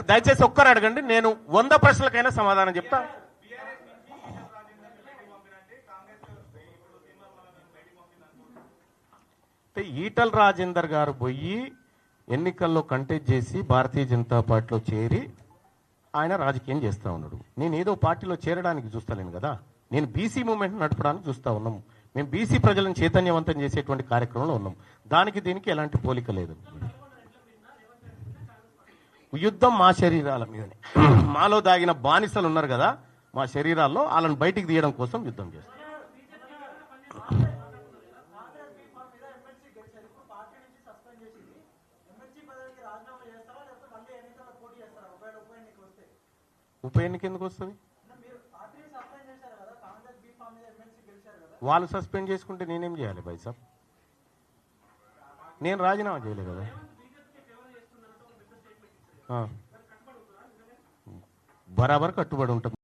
దయచేసి ఒక్కరు అడగండి నేను వంద ప్రశ్నలకైనా సమాధానం చెప్తా. అంటే ఈటల రాజేందర్ గారు పోయి ఎన్నికల్లో కంటెస్ట్ చేసి భారతీయ జనతా పార్టీలో చేరి ఆయన రాజకీయం చేస్తా ఉన్నాడు. నేను ఏదో పార్టీలో చేరడానికి చూస్తలేను కదా. నేను బీసీ మూమెంట్ నడపడానికి చూస్తూ ఉన్నాం మేము బీసీ ప్రజలను చైతన్యవంతం చేసేటువంటి కార్యక్రమంలో ఉన్నాం. దానికి దీనికి ఎలాంటి పోలిక లేదు. యుద్ధం మా శరీరాల మీదనే. మాలో దాగిన బానిసలు ఉన్నారు కదా మా శరీరాల్లో వాళ్ళని బయటికి తీయడం కోసం యుద్ధం చేస్తాం ఉప ఎన్నిక ఎందుకు వస్తుంది? వాళ్ళు సస్పెండ్ చేసుకుంటే నేనేం చేయాలి బై నేను రాజీనామా చేయలే కదా. బరాబర్ కట్టుబడి ఉంటుంది